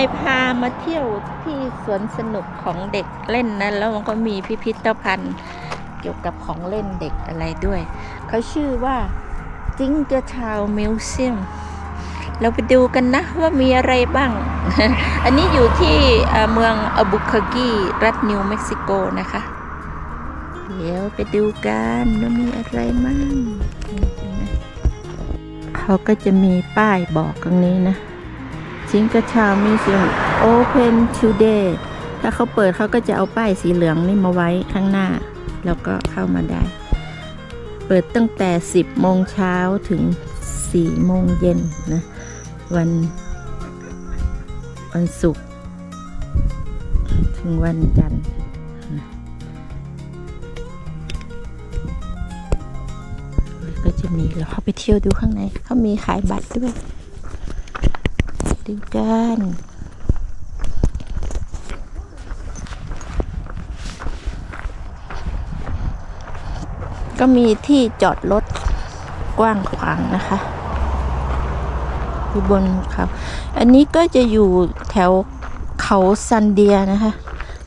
ายพามาเที่ยวที่สวนสนุกของเด็กเล่นนะแล้วมันก็มีพิพิธภัณฑ์เกี่ยวกับของเล่นเด็กอะไรด้วย เขาชื่อว่าจิงเกอร์ทาวมิวเซียมเราไปดูกันนะว่ามีอะไรบ้าง อันนี้อยู่ที่เมืองอบุคากีรัฐนิวเม็กซิโกนะคะ เดี๋ยวไปดูกันว่ามีอะไรมั่งเขาก็จะมีป้ายบอกตรงนี้นะ จิงกระชามิวเซียม Open Today ถ้าเขาเปิดเขาก็จะเอาป้ายสีเหลืองนี่มาไว้ข้างหน้า แล้วก็เข้ามาได้ เปิดตั้งแต่ 10 โมงเช้าถึง 4 โมงเย็นนะ วัน วันศุกร์ถึงวันจันทร์ก็จะมีเราเข้าไปเที่ยวดูข้างในเขามีขายบัตรด้วย ดูกันก็มีที่จอดรถกว้างขวางนะคะอยู่บนเขาอันนี้ก็จะอยู่แถวเขาซันเดียนะคะ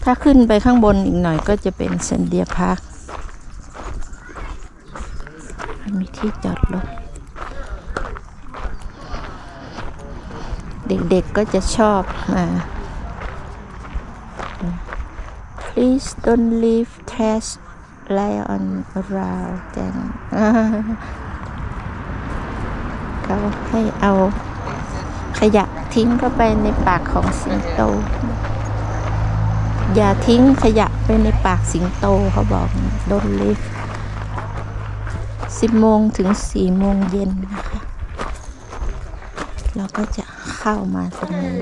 ถ้าขึ้นไปข้างบนอีกหน่อยก็จะเป็นซันเดียพาร์คมีที่จอดรถ เด็กๆก็จะชอบมา Please don't leave trash lion around them เขาให้เอาขยะทิ้งเข้าไปในปากของสิงโต อย่าทิ้งขยะไปในปากสิงโตเขาบอก don't leave สิบโมงถึงสี่โมงเย็นนะคะ เราก็จะ เข้ามาตรงนี้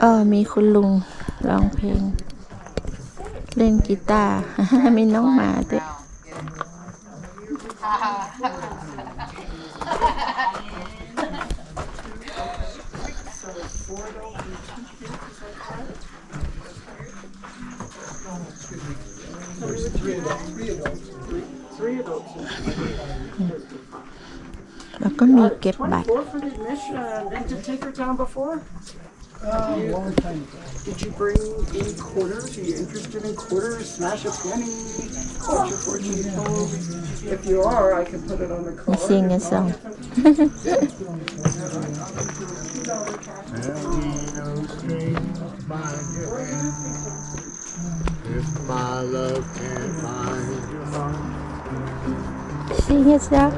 เออมีคุณลุงร้องเพลง เล่นกีตาร์ มีน้องหมาด้วย the admission and to Tinkertown before? Did you bring any quarters? Are you interested in quarters? Smash a penny, What's your fortune told. If you are, I can put it on the card. sing a song If my love can't find your heart, sing a song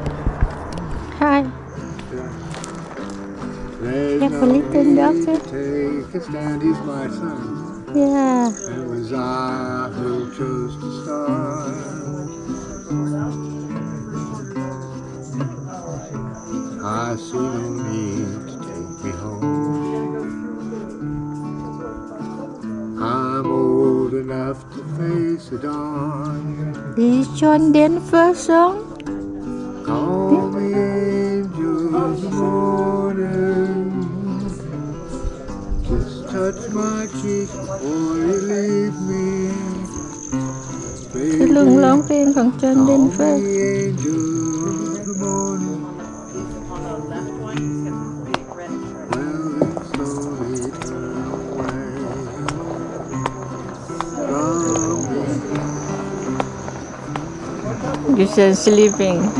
hi there's a no little need doctor. to take a stand. He's my son. yeah It was I who chose to start. I see no need to take me home. I'm old enough to face the dawn. this is John Denver song morning. Well, then slowly turn away from me. you said sleeping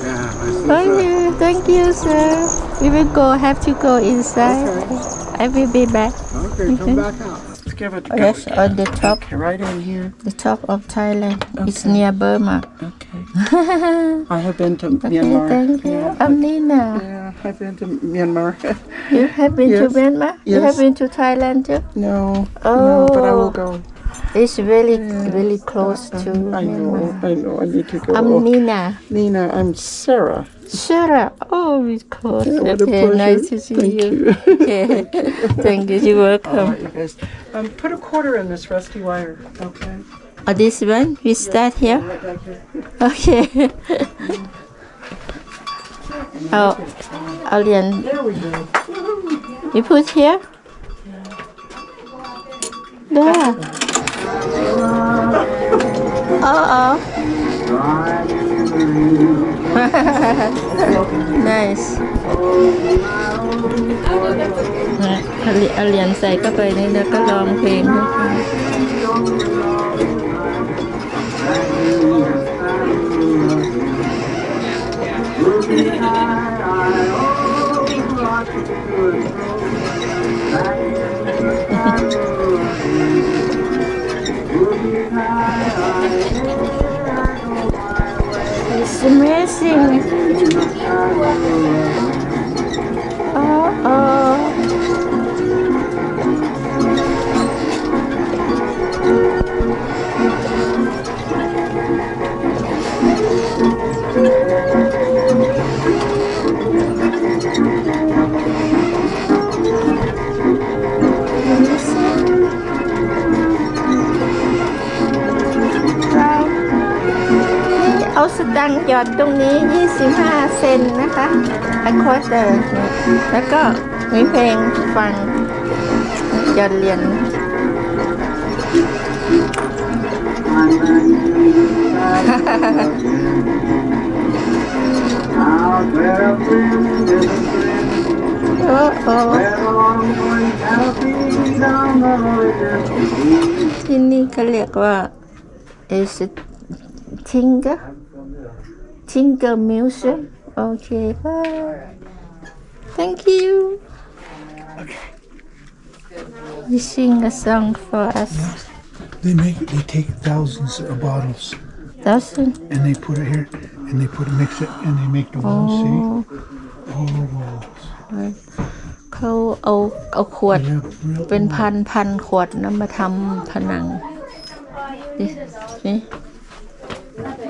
Yeah, I see thank that. you thank you sir we will go have to go inside I will be back Okay, come back out. Let's give it oh, yes on the top Okay, right in here. the top of Thailand it's near Burma Okay. I have been to okay Myanmar. thank you Yeah. I'm Nina Yeah, I've been to Myanmar. you have been to Yes. Myanmar you have been to Thailand too no, no, but I will Oh. go. It's really, really close uh, to I know, Myanmar. I know, I need to go. I'm Nina. Nina, I'm Sarah. Shut up. Oh, of course. Yeah, what okay, a pleasure. nice to see Thank you. you. okay. Thank you. You're welcome. All right, you guys. Um, put a quarter in this rusty wire, okay? Oh, this one? We start here? Right back here. Okay. oh, Alien. There we go. You put here? There. Uh oh. Nice. นะเอาเหรียญเอาเหรียญใส่เข้าไปนี่แล้วก็ร้องเพลงให้ฟัง It's amazing. Oh, oh. สตังหยอดตรงนี้ 25 เซนนะคะอะควอเตอร์แล้วก็มีเพลงฟังยอดเรียนโอ้โที่นี่เขาเรียกว่าเอสทิงก์ อเค bye thank you you sing a song for us They make they take thousands of bottles doesn't and they put it here and they put mix it and they make the walls. See? Oh, walls. เขาเอาเอาขวด They have real เป็นพันพันขวดนะมาทำผนัง This, see?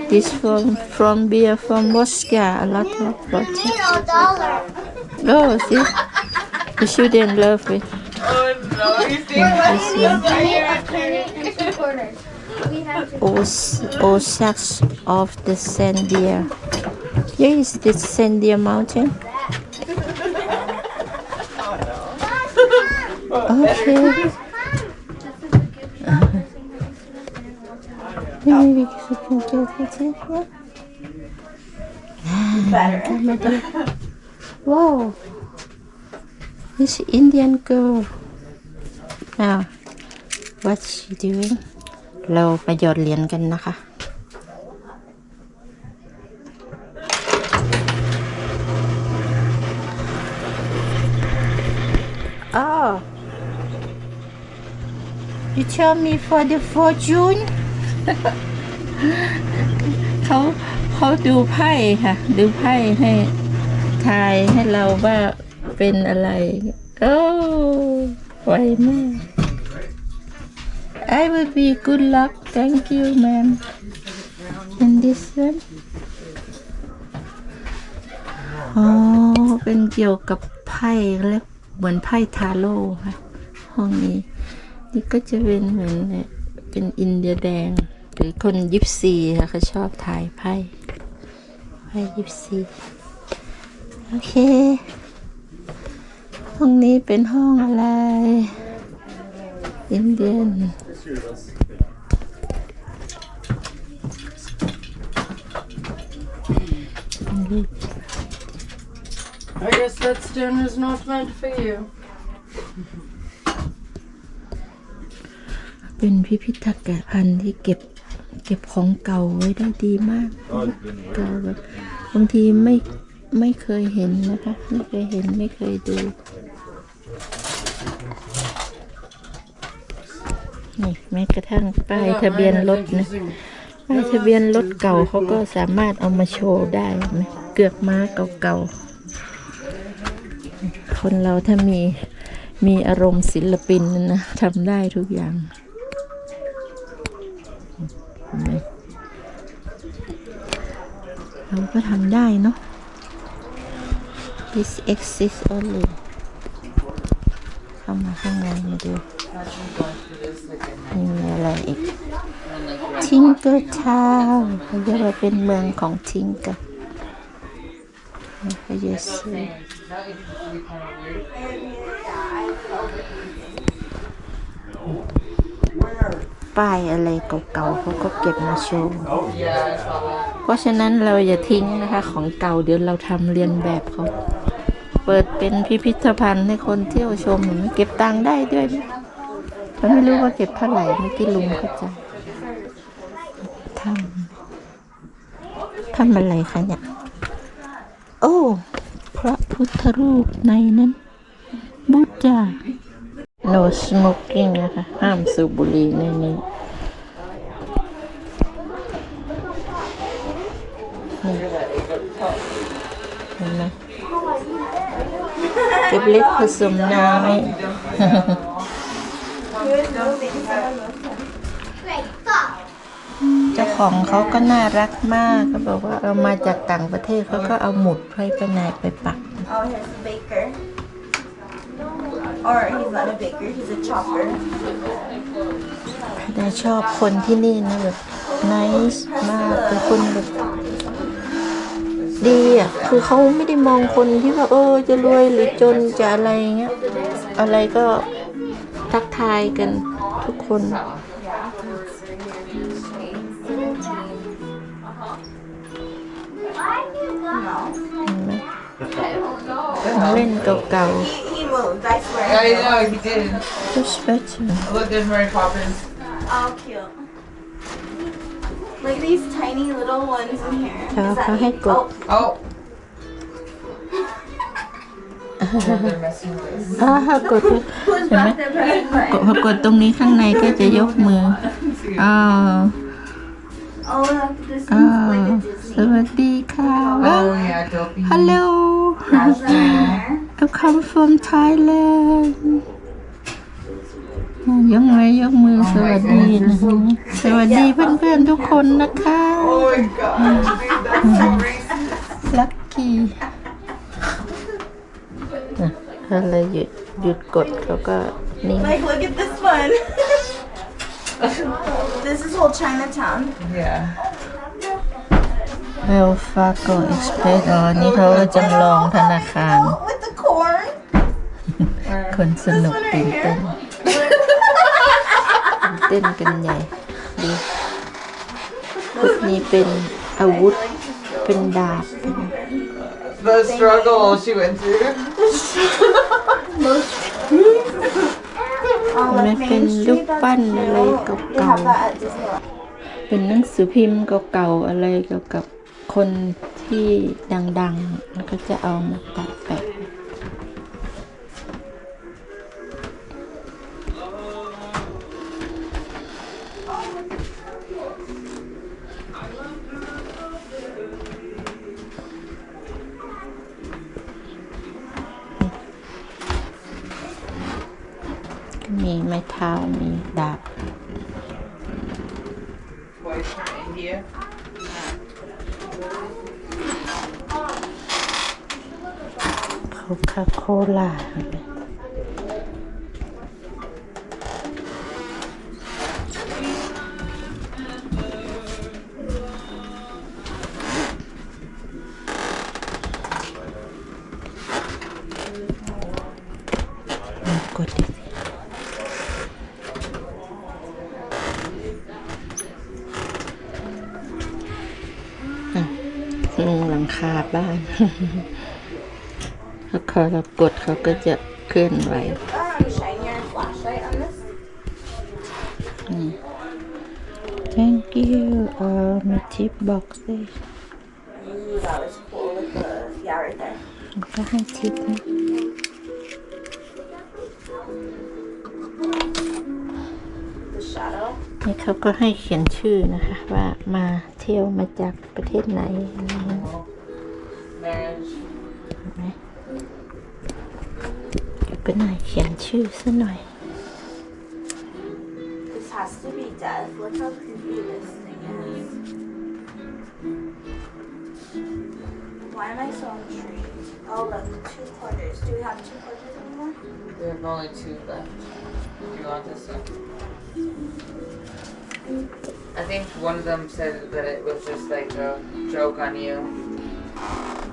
this from from beer from Moscow a lot of bottle. Oh, see? The children love it. Yeah, this one. All, s- all sacks of the Sandia. Here is the Sandia mountain. Okay. Maybe we can get it here. Wow. This Indian girl. Now, what's she doing? เรามาหยอดเหรียญกันนะคะ Oh. You tell me for the fortune เขาเขาดูไพ่ค่ะ ดูไพ่ให้ทายให้เราว่าเป็นอะไร โอ้ไวมาก I will be good luck thank you man and this one อ๋อ เป็นเกี่ยวกับไพ่และเหมือนไพ่ทาโร่ค่ะ ห้องนี้ นี่ก็จะเป็นเหมือนเป็นอินเดียแดง หรือคนยิปซีค่ะเขาชอบถ่ายไพ่ไพ่ยิปซีโอเค ห้องนี้เป็นห้องอะไรอินเดียน I guess that stone is not meant for you. เป็นพิพิธภัณฑ์ที่เก็บ เก็บของเก่าไว้ได้ดีมากเก่าแบบบางทีไม่ไม่เคยเห็นนะคะ ไม่เคยเห็นไม่เคยดูนี่แม้กระทั่งป้ายทะเบียนรถนะป้ายทะเบียนรถเก่าเขาก็สามารถเอามาโชว์ได้ไหมเกือกม้าเก่าๆคนเราถ้ามีมีอารมณ์ศิลปินนะทำได้ทุกอย่างเห็นไหม เราก็ทำได้เนาะ this exists only เข้ามาข้างในมาดูมีอะไรอีก ทิงเกอร์ทาวเขาเรียกว่าเป็นเมืองของทิงเกอร์เขาจะซื้อ ป้ายอะไรเก่าๆเขาก็เก็บมาโชว์ เพราะฉะนั้นเราอย่าทิ้งนะคะของเก่าเดี๋ยวเราทำเรียนแบบเขา เปิดเป็นพิพิธภัณฑ์ให้คนเที่ยวชมเห็นไหมเก็บตังค์ได้ด้วยฉันไม่รู้ว่าเก็บเท่าไหร่เมื่อกี้ลุงเข้าใจทำทำอะไรคะเนี่ย โอ้ พระพุทธรูปในนั้น บุตจา no smoking นะคะ ห้ามสูบบุหรี่ในนี้ เห็นไหมเก็บเล็กผสมน้อยเจ้าของเขาก็น่ารักมากเขาบอกว่าเอามาจากต่างประเทศเขาก็เอาหมุดไว้ไปไหนไปปัก Oh, he's a baker. Or he's not a baker, he's a chopper. แต่ชอบคนที่นี่นะแบบ nice มากเป็นคนแบบดีอะ คือเขาไม่ได้มองคนที่ว่า เออ จะรวยหรือจนจะอะไรเงี้ย อะไรก็ทักทายกันทุกคน เล่นเก่า He, he moved, I swear. I know he did. ๆ push button Look, there's Mary Poppins. Oh, cute. Like these tiny little ones in here. Chào, Does that có mean- hết cục. Oh, Oh. They're messing with this. อ่ากด who's back there pressing กด button? พอกดตรงนี้ข้างในก็จะยกมืออ้าว Oh, look, this อ้า one's ว like a ส Disney. วัสดีค่ะ Oh yeah, Dopey. ฮัลโหล Has that in there. I come from Thailand ยกมือยกมือสวัสดีนะคะสวัสดีเพื่อนๆทุกคนนะคะ Oh my god, dude, that's so racist. ลัคกี้ถ้าเราหยุดหยุดกดเขาก็นิ่ง Like, look at this one. this is whole Chinatown. Yeah. เวลฟาโกเอ็กซ์เพรสอ๋อนี่เขาจำลองธนาคาร คนสนุกตื่นเต้นตื่นเต้นกันใหญ่ดีพวกนี้เป็นอาวุธ เป็นดาบ The struggle she went through. Oh, มัน like เป็น Main รูป Street, ปั้น that's อะไร cute. They เก่า have that at Disneyland. ๆเป็นหนังสือพิมพ์เก่าๆ อะไรเกี่ยวกับคนที่ดังๆ แล้วก็จะเอามาตัดแปะ มีไม้เท้ามีดาบ Boys from India. โหลังคาบ้าน ถ้าเขาเรากดเขาก็จะเคลื่อนไหว Um, shine your flashlight on this. thank you เอ่อมีทิปบ็อกซ์ด้วย Ooh, that was cool with the yeah right there. ก็ให้ทิปนะ The shadow. นี่เขาก็ให้เขียนชื่อนะคะว่ามา เที่ยวมาจากประเทศไหนอะไรเงี้ย Marriage. เห็นไหมก็หน่อยเขียนชื่อซะหน่อย This has to be death. Look how creepy this thing is. Why am I so intrigued? Oh look, two quarters. Do we have two quarters anymore? We have only two left. Do you want this one? I think one of them said that it was just like a joke on you.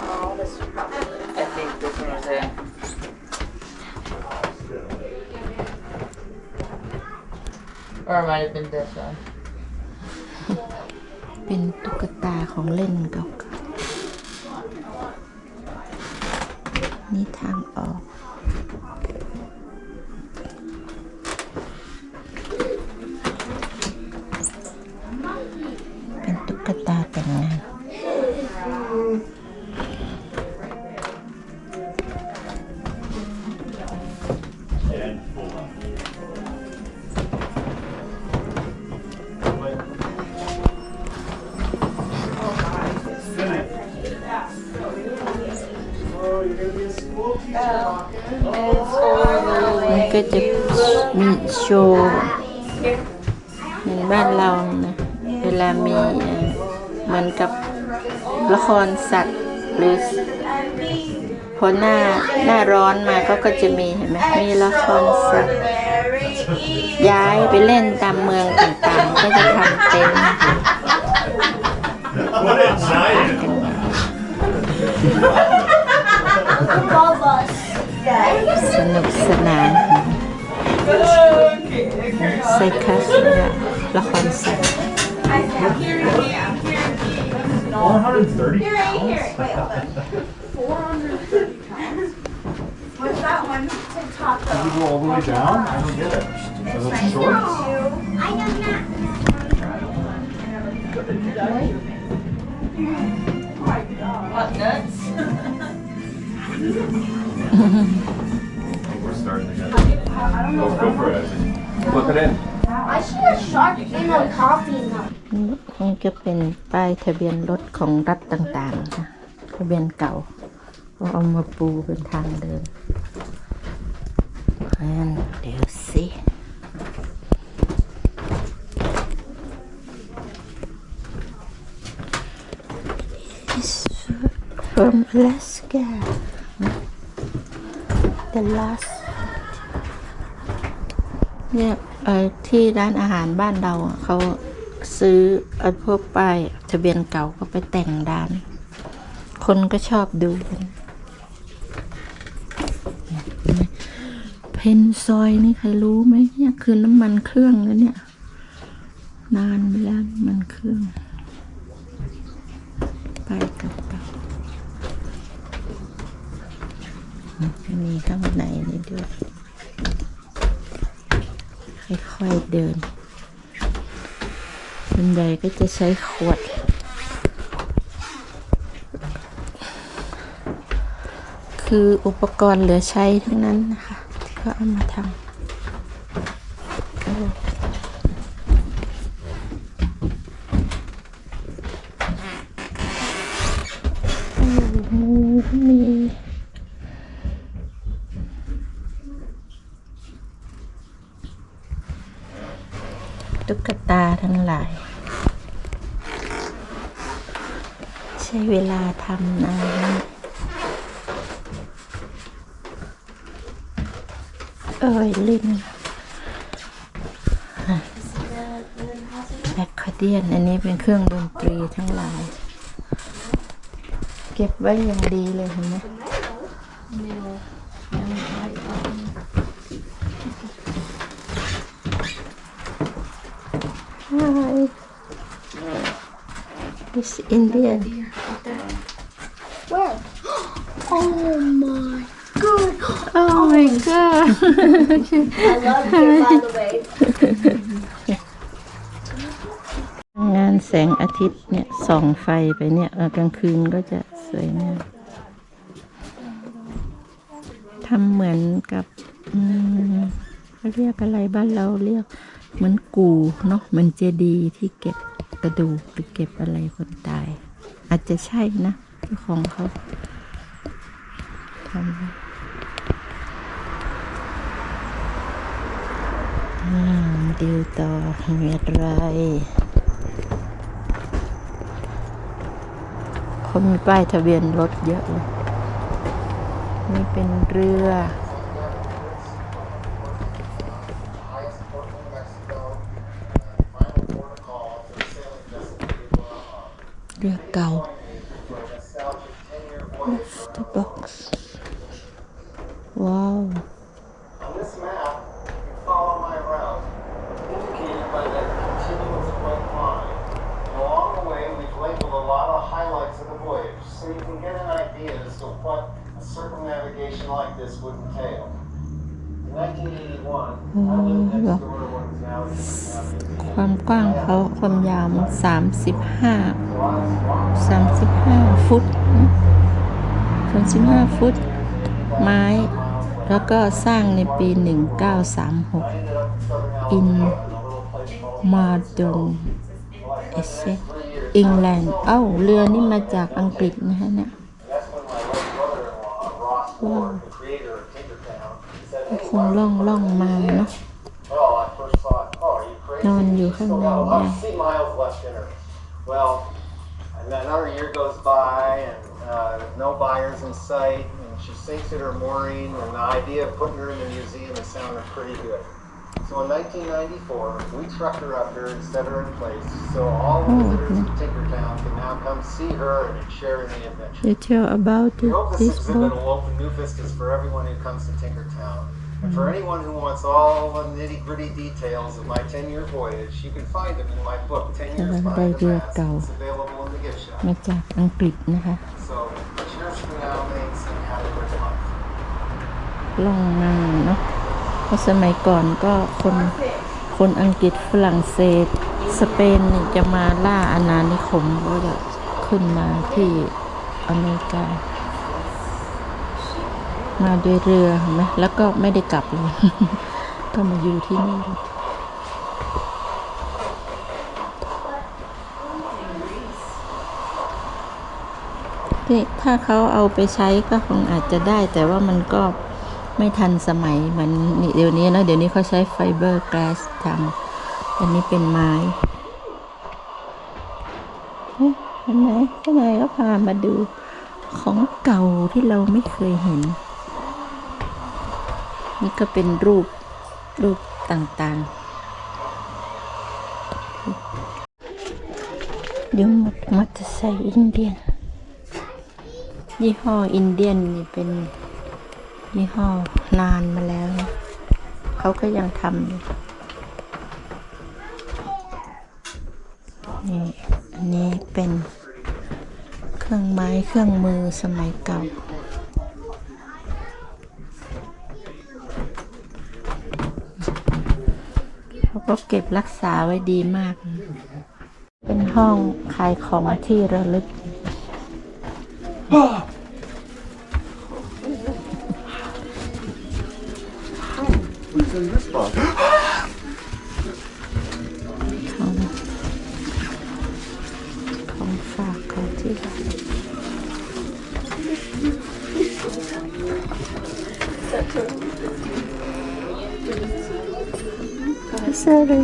Oh, this is probably. I think this one was it. Or it might have been this one. เป็นตุ๊กตาของเล่นเก่าๆ นี่ทางออก ก็จะมีโชว์เหมือนบ้านเรานะเวลามีเหมือนกับละครสัตว์หรือพอหน้าหน้าร้อนมาก็ก็จะมีเห็นไหมมีละครสัตว์ย้ายไปเล่นตามเมืองต่างๆ ก็จะทำเต็นท์กันมสนุกสนาน ไซคัสเนี่ยละครสัตว์430 Here, right here. Wait, hold on. 430 pounds? What's that one TikTok though? go all the way down? I don't get it. Are those shorts? I don't know. We're a coffee mug. นี่ก็เป็นป้ายทะเบียนรถของรัฐต่างๆนะทะเบียนเก่าก็เอามาปูเป็นทางเดินอันเดี๋ยวสิ This from Alaska the last เนี่ยเอ่อที่ร้านอาหารบ้านเราอะเขาซื้ออพวกป้ายทะเบียนเก่าก็ไปแต่งร้าน คนก็ชอบดูกันเพนซอยนี่ใครรู้ไหมเนี่ยคือน้ำมันเครื่องแล้วเนี่ย นานไปแล้วน้ำมันเครื่องป้ายเก่าๆมีข้างในนี่ด้วย ค่อยๆเดินส่วนใหญ่ก็จะใช้ขวด คืออุปกรณ์เหลือใช้ทั้งนั้นนะคะ ที่เขาเอามาทำโอ้โอ้โหมี ตุ๊กตาทั้งหลาย ใช้เวลาทำนาน เอ้ยลิ้นแบคคอเดียน อันนี้เป็นเครื่องดนตรีทั้งหลาย เก็บไว้อย่างดีเลยเห็นไหม Hi. It's Indian. Where? Oh my god. Oh my god. I love you, by the way. งานแสงอาทิตย์เนี่ยส่องไฟไปเนี่ยกลางคืนก็จะสวยงามทำเหมือนกับเขาเรียกอะไรบ้านเราเรียกเหมือนกูเนาะเหมือนเจดีที่เก็บกระดูกหรือเก็บอะไรคนตาย อาจจะใช่นะเจ้าของเขาทำ ไว้อ่าดูต่อมีอะไรเขามีป้ายทะเบียนรถเยอะเลยนี่เป็นเรือ เรือเก่า Left the box ว้าว On this map, you follow my route, indicated by that continuous white line. And along the way, we've labeled a lot of highlights of the voyage, so you can get an idea as to what a circumnavigation like this would entail. In 1981, I lived next door to what is now the Tinker Town Museum. ความกว้างเขาความยาวมันสามสิบห้าสามสิบห้าฟุตสามสิบห้าฟุต ไม้ แล้วก็สร้างในปีหนึ่งเก้าสามหกอินมาดงเอเซอิงแลนด์ เอ้า เรือนี่มาจากอังกฤษนะฮะเนี่ยคงล่องล่องมาเนาะ are? No one knew You her still got about yeah. three miles left in her. Well, and then another year goes by, and uh, no buyers in sight, and she sinks at her mooring, and the idea of putting her in the museum is sounding pretty good. So in 1994, we trucked her up here and set her in place, so all Oh, visitors to Tinkertown can now come see her and share in the adventure. You tell about We hope this this exhibit book will open new vistas for everyone who comes to Tinkertown. And for anyone who wants all the nitty gritty details of my 10 year voyage, you can find them in my book, 10 Years Talagang Behind the idea Mask. daw. It's available in the gift shop. มาจากอังกฤษนะคะ So, cheers for now, thanks, and have a great month. ล่องมาเนาะเพราะสมัยก่อนก็คนคนอังกฤษฝรั่งเศส สเปนนี่จะมาล่าอาณานิคมก็จะขึ้นมาที่อเมริกา มาด้วยเรือเห็นไหมแล้วก็ไม่ได้กลับเลยก็มาอยู่ที่นี่ที่ถ้าเขาเอาไปใช้ก็คงอาจจะได้ แต่ว่ามันก็ไม่ทันสมัยเหมือนเดี๋ยวนี้นะเดี๋ยวนี้เขาใช้ไฟเบอร์กลาสทำอันนี้เป็นไม้เฮ้ยเห็นไหมข้างในก็พามาดูของเก่าที่เราไม่เคยเห็น นี่ก็เป็นรูปรูปต่างๆเดี๋ยวมมอเตอร์ไซค์อินเดียน ยี่ห้ออินเดียนนี่เป็นยี่ห้อนานมาแล้ว เขาก็ยังทำอยู่นี่อันนี้เป็นเครื่องไม้เครื่องมือสมัยเก่า ก็เก็บรักษาไว้ดีมาก เป็นห้องขายของที่ระลึก What's in this box? ของของฝากของที่ระลึก Sorry.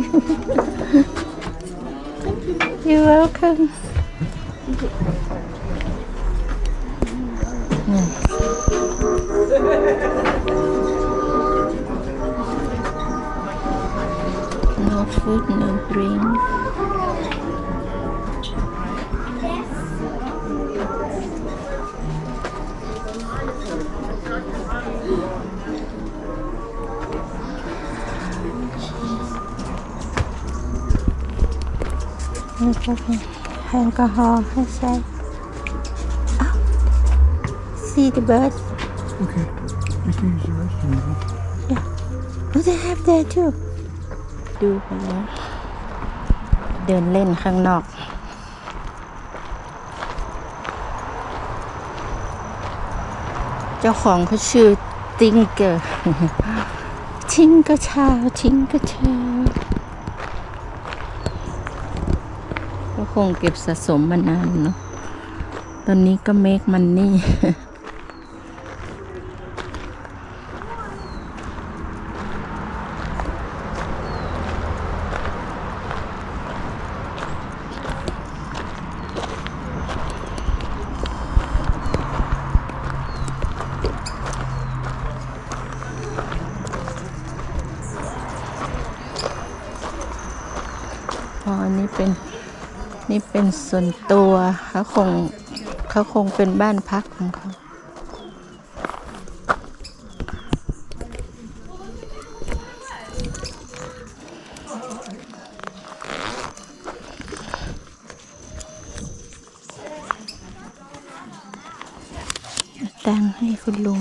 You're welcome. Okay. Alcohol, I say. Oh, see the bird? Okay. You can use the restroom. huh? Oh, they have there too. ดูไปแล้วเดินเล่นข้างนอกเจ้าของเขาชื่อติงเกอร์ ทิงกระชาวทิงกระชาวก็ คงเก็บสะสมมานานเนาะ ตอนนี้ก็เมคมันนี่ ส่วนตัวเขาคงเขาคงเป็นบ้านพักของเขาตังให้คุณลุง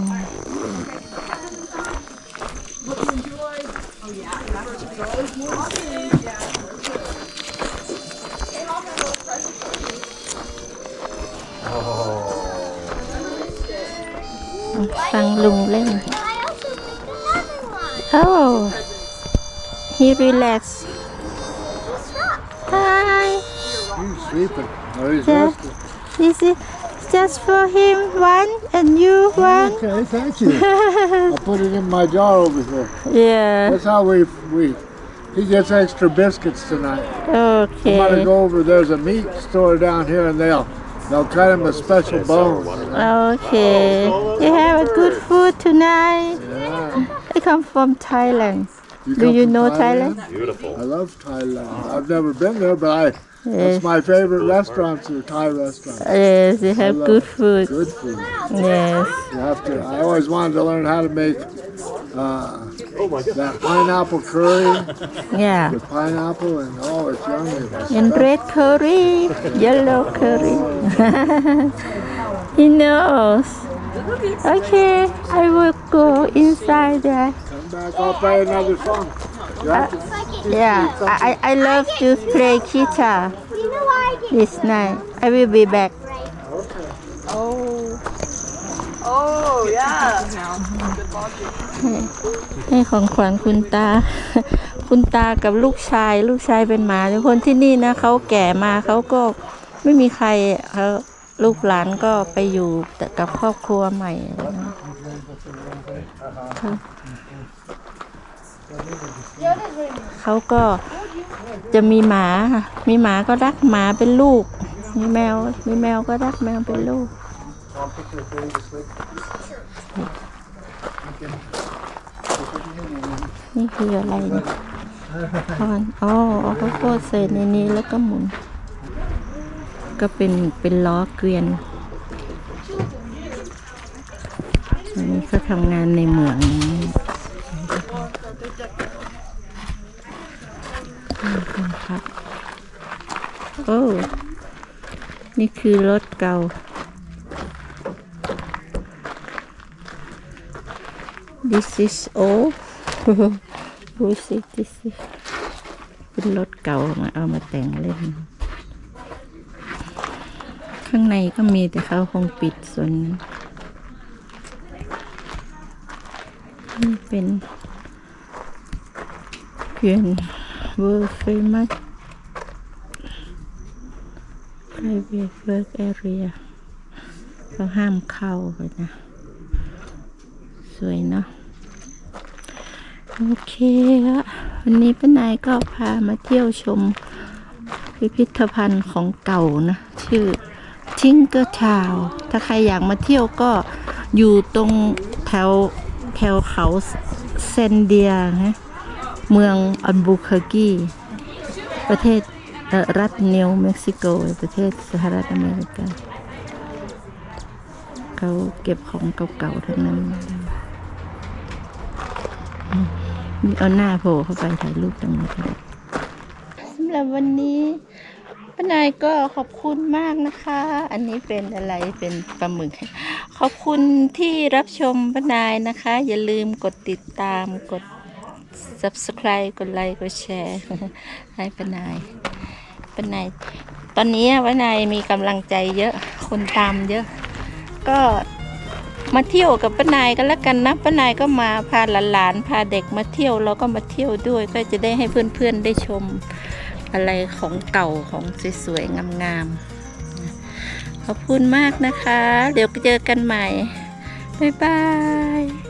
Oh, he relaxed. Hi. He's sleeping. No, he's yeah. This is just for him one and you one. Okay, thank you. I put it in my jar over here. Yeah. That's how we we. He gets extra biscuits tonight. Okay. I'm gonna go over. There's a meat store down here, and they'll they'll cut him a special bone. Okay You have a good food tonight Yeah. I come from Thailand Do come you from know Thailand? Beautiful. I love Thailand. I've never been there, but I. That's my favorite restaurants are Thai restaurants. Yes, they have good food. Good food. Yes. You have to. I always wanted to learn how to make uh, that pineapple curry Yeah. with pineapple and oh, it's yummy. And red curry, yellow curry. he knows. Okay, I will go inside there. Come back. I'll play another song. You have to Yeah, I, I I love to play guitar this night. I will be back. Oh, yeah. ให้ของขวัญคุณตา คุณตากับลูกชาย ลูกชายเป็นหมาทุกคนที่นี่นะเขาแก่มาเขาก็ไม่มีใครเขาลูกหลานก็ไปอยู่แต่กับครอบครัวใหม่นะ เขาก็จะมีหมาค่ะ มีหมาก็รักหมาเป็นลูก มีแมว มีแมวก็รักแมวเป็นลูก นี่คืออะไรเนี่ยทอนอ๋อเข้าวโพดใส่ในนี้แล้วก็หมุน ก็เป็นเป็นล้อเกวียนอันนี้ก็ทำงานในเหมืองนี่ เป็นพักโอ้นี่คือรถเก่า This is old ดูสิ this is เป็นรถเก่ามาเอามาแต่งเล่น ข้างในก็มีแต่เขาคงปิดส่วนนั้นนี่เป็นเกวียน World Famous Private Work Area เขาห้ามเข้าเลยนะ สวยเนาะ โอเคอะวันนี้ป้านายก็พามาเที่ยวชมพิพิธภัณฑ์ของเก่านะ ชื่อทิงเกอร์ทาว ถ้าใครอยากมาเที่ยวก็อยู่ตรงแถวแถวเขาเซนเดียนะ เมืองอันบูเคอร์กีประเทศรัฐนิวเม็กซิโก ประเทศสหรัฐอเมริกา เขาเก็บของเก่าๆทั้งนั้นมีเอาหน้าโผล่เข้าไปถ่ายรูปตรงนี้สำหรับวันนี้ป้านายก็ขอบคุณมากนะคะ อันนี้เป็นอะไรเป็นปลาหมึก ขอบคุณที่รับชมป้านายนะคะ อย่าลืมกดติดตามกด subscribe กดไลค์กดแชร์ ให้ป้านายป้านายตอนนี้ป้านายมีกำลังใจเยอะคนตามเยอะ ก็มาเที่ยวกับป้านายกันแล้วกันนะป้านายก็มาพาหลานๆพาเด็กมาเที่ยวเราก็มาเที่ยวด้วย ก็จะได้ให้เพื่อนๆได้ชมอะไรของเก่าของสวยๆงามๆขอบคุณมากนะคะ เดี๋ยวเจอกันใหม่ บ๊ายบาย